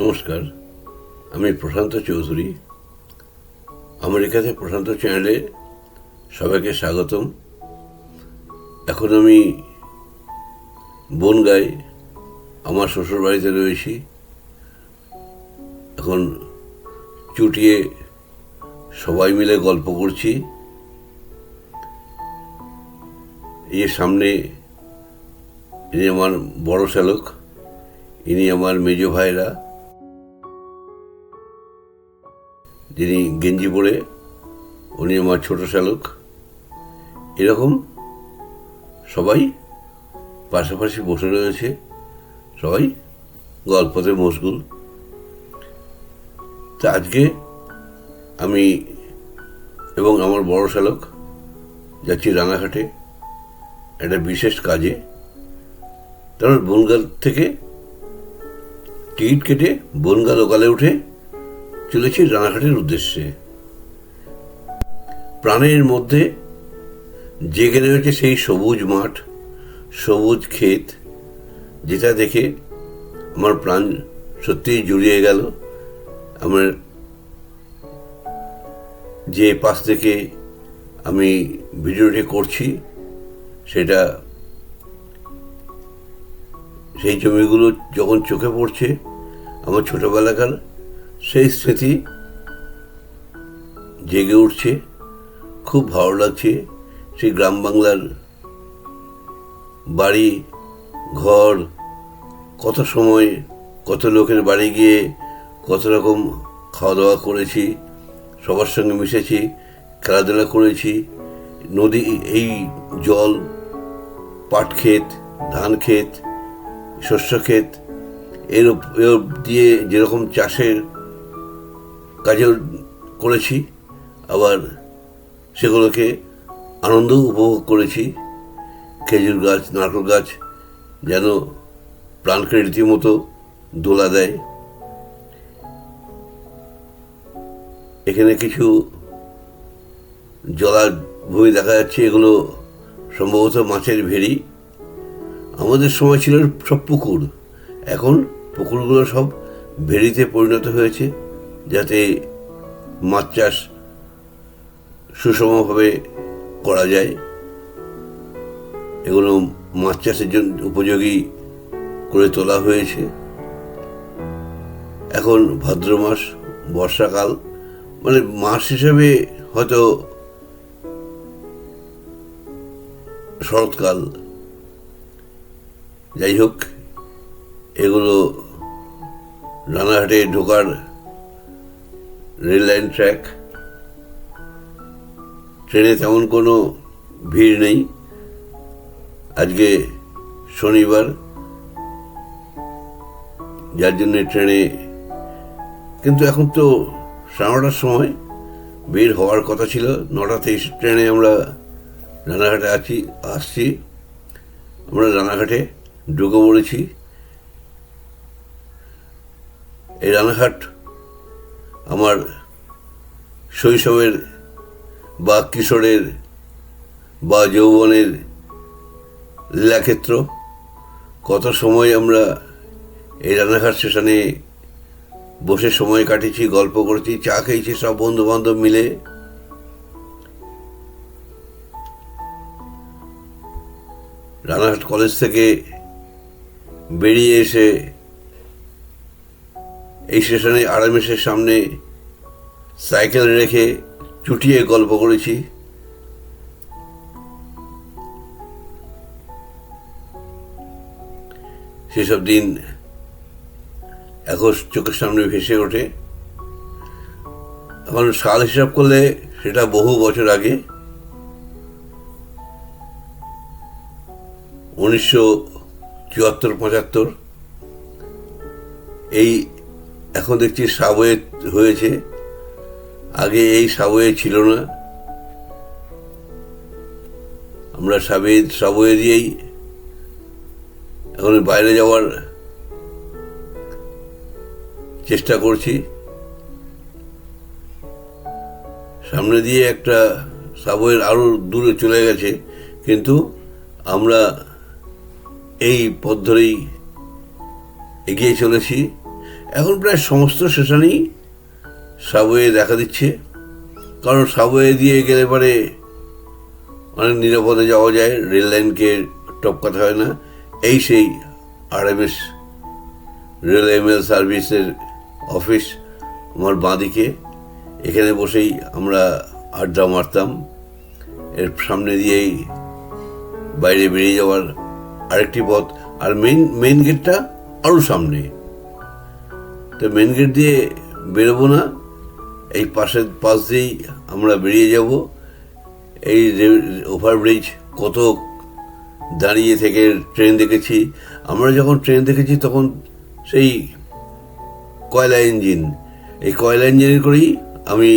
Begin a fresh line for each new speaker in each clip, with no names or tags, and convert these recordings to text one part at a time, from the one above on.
নমস্কার, আমি প্রশান্ত চৌধুরী। আমেরিকাতে প্রশান্ত চ্যানেলে সবাইকে স্বাগতম। এখন আমি বনগায় আমার শ্বশুর বাড়িতে রয়েছি। এখন চুটিয়ে সবাই মিলে গল্প করছি। এই সামনে ইনি আমার বড় শ্যালক, ইনি আমার মেজ ভাইরা যিনি গেঞ্জি পরে, উনি আমার ছোট শ্যালক। এরকম সবাই পাশাপাশি বসে রয়েছে। সবাই গল্পতে মশগুল। তা আজকে আমি এবং আমার বড় শ্যালক যাচ্ছি রানাঘাটে একটা বিশেষ কাজে। তারপর বনগাঁ থেকে টিকিট কেটে বনগাঁ লোকালে উঠে চলেছি রানাঘাটের উদ্দেশ্যে। প্রাণের মধ্যে জেগে রয়েছে সেই সবুজ মাঠ, সবুজ ক্ষেত, যেটা দেখে আমার প্রাণ সত্যিই জুড়িয়ে গেল। আমার যে পাশ থেকে আমি ভিডিওটি করছি, সেটা সেই জমিগুলো যখন চোখে পড়ছে, আমার ছোটবেলাকার সেই স্মৃতি জেগে উঠছে, খুব ভালো লাগছে। সেই গ্রাম বাংলার বাড়ি, ঘর, কত সময়, কত লোকের বাড়ি গিয়ে কত রকম খাওয়া দাওয়া করেছি, সবার সঙ্গে মিশেছি, খেলাধুলা করেছি, নদী, এই জল, পাট ক্ষেত, ধান ক্ষেত, শস্য ক্ষেত এর দিয়ে যেরকম চাষের কাজেও করেছি, আবার সেগুলোকে আনন্দ উপভোগ করেছি। খেজুর গাছ, নারকেল গাছ যেন প্রাণকে রীতিমতো দোলা দেয়। এখানে কিছু জলাভূমি দেখা যাচ্ছে, এগুলো সম্ভবত মাছের ভেড়ি। আমাদের সময় ছিল সব পুকুর, এখন পুকুরগুলো সব ভেড়িতে পরিণত হয়েছে। যাতে মাছ চাষ সুষমভাবে করা যায়। এগুলো মাছ চাষের জন্য উপযোগী করে তোলা হয়েছে। এখন ভাদ্র মাস, বর্ষাকাল মানে মাস হিসেবে হয়তো শরৎকাল। যাই হোক, এগুলো রানাঘাটে ঢোকার রেল লাইন ট্র্যাক। ট্রেনে তেমন কোনো ভিড় নেই। আজকে শনিবার, যার জন্য ট্রেনে কিন্তু এখন তো সাড়ে নটার সময়, বের হওয়ার কথা ছিল। নটা তেইশ ট্রেনে আমরা রানাঘাটে আছি, আসছি। আমরা রানাঘাটে ঢুকে পড়েছি। এই রানাঘাট আমার শৈশবের বা কিশোরের বা যৌবনের লীলাক্ষেত্র। কত সময় আমরা এই রানাঘাট স্টেশনে বসে সময় কাটিয়েছি, গল্প করেছি, চা খেয়েছি, সব বন্ধু বান্ধব মিলে। রানাঘাট কলেজ থেকে বেরিয়ে এসে এই স্টেশনে আরামেশের সামনে সাইকেল রেখে চুটিয়ে গল্প করেছি। সেসব দিন এখন চোখের সামনে ভেসে ওঠে। এখন সাল হিসাব করলে সেটা বহু বছর আগে। উনিশশো চুয়াত্তর পঁচাত্তর। এই এখন দেখছি সাবওয়ে হয়েছে। আগে এই সাবওয়ে ছিল না। আমরা সাবে সাবওয়ে দিয়েই এখন বাইরে যাওয়ার চেষ্টা করছি। সামনে দিয়ে একটা সাবওয়ের আরও দূরে চলে গেছে, কিন্তু আমরা এই পথ ধরেই এগিয়ে চলেছি। এখন প্রায় সমস্ত স্টেশনেই সাবওয়ে দেখা দিচ্ছে। কারণ সাবওয়ে দিয়ে গেলে পরে অনেক নিরাপদে যাওয়া যায় রেল লাইনকে টপকাতে হয় না। এই সেই আরএমএস রেল এমএল সার্ভিসের অফিস আমার বাঁদিকে। এখানে বসেই আমরা আড্ডা মারতাম। এর সামনে দিয়েই বাইরে বেরিয়ে যাওয়ার আরেকটি পথ। আর মেন মেন গেটটা আরও সামনে। তো মেন গেট দিয়ে বেরোবো না। এই পাশের পাশ দিয়েই আমরা বেরিয়ে যাব। এই ওভারব্রিজ কত দাঁড়িয়ে থেকে ট্রেন দেখেছি। আমরা যখন ট্রেন দেখেছি তখন সেই কয়লা ইঞ্জিন এই কয়লা ইঞ্জিনের করেই আমি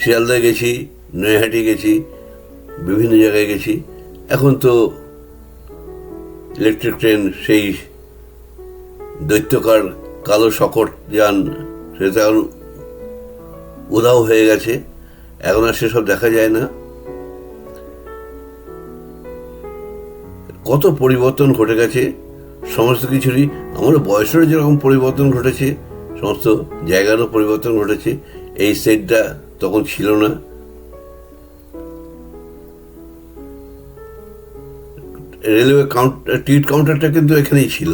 শিয়ালদা গেছি, নৈহাটি গেছি, বিভিন্ন জায়গায় গেছি। এখন তো ইলেকট্রিক ট্রেন সেই দৈত্যকার কালো শকট যান সেটা এখন উধাও হয়ে গেছে। এখন আর সেসব দেখা যায় না। কত পরিবর্তন ঘটে গেছে, সমস্ত কিছুরই। আমার বয়সেরও যেরকম পরিবর্তন ঘটেছে, সমস্ত জায়গারও পরিবর্তন ঘটেছে। এই সেটটা তখন ছিল না। রেলওয়ে কাউন্টার টিকিট কাউন্টারটা কিন্তু এখানেই ছিল।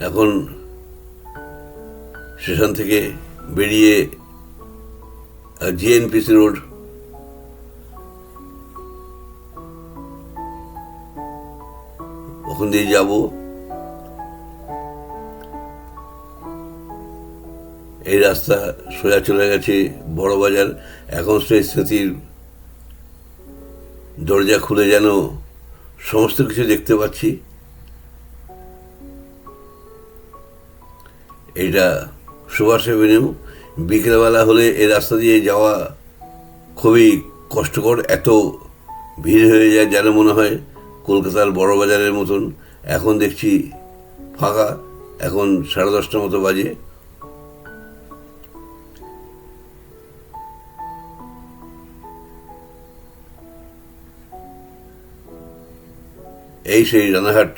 এখন স্টেশন থেকে বেরিয়ে জিএনপিসি রোড ওখান দিয়ে যাব। এই রাস্তা সোজা চলে গেছে বড় বাজার। এখন সেই স্মৃতির দরজা খুলে যেন সমস্ত কিছু দেখতে পাচ্ছি। এইটা সুভাষ এভিনিউ বিকেলবেলা হলে এই রাস্তা দিয়ে যাওয়া খুবই কষ্টকর, এত ভিড় হয়ে যায় যেন মনে হয় কলকাতার বড় বাজারের মতন। এখন দেখছি ফাঁকা, এখন সাড়ে দশটার মতো বাজে। এই সেই রানাঘাট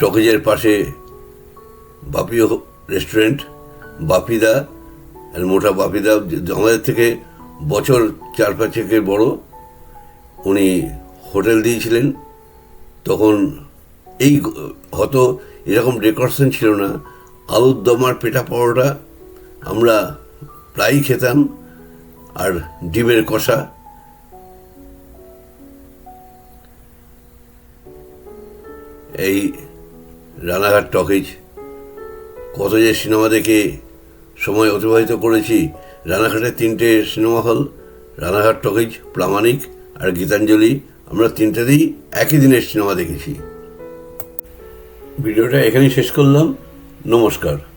টকেজের পাশে বাপিও রেস্টুরেন্ট বাপিদা মোটা বাপিদা, আমাদের থেকে বছর চার পাঁচেকের বড়। উনি হোটেল দিয়েছিলেন। তখন এই হয়তো এরকম ডেকোরেশন ছিল না। আলুর দম আর পেটা পরোটা আমরা প্রায়ই খেতাম, আর ডিমের কষা। এই রানাঘাট টকেজ। কত যে সিনেমা দেখে সময় অতিবাহিত করেছি। রানাঘাটের তিনটে cinema hall, Ranaghat talkies, Pramanik আর গীতাঞ্জলি। আমরা তিনটেতেই একই দিনের সিনেমা দেখেছি। ভিডিওটা এখানেই শেষ করলাম। নমস্কার।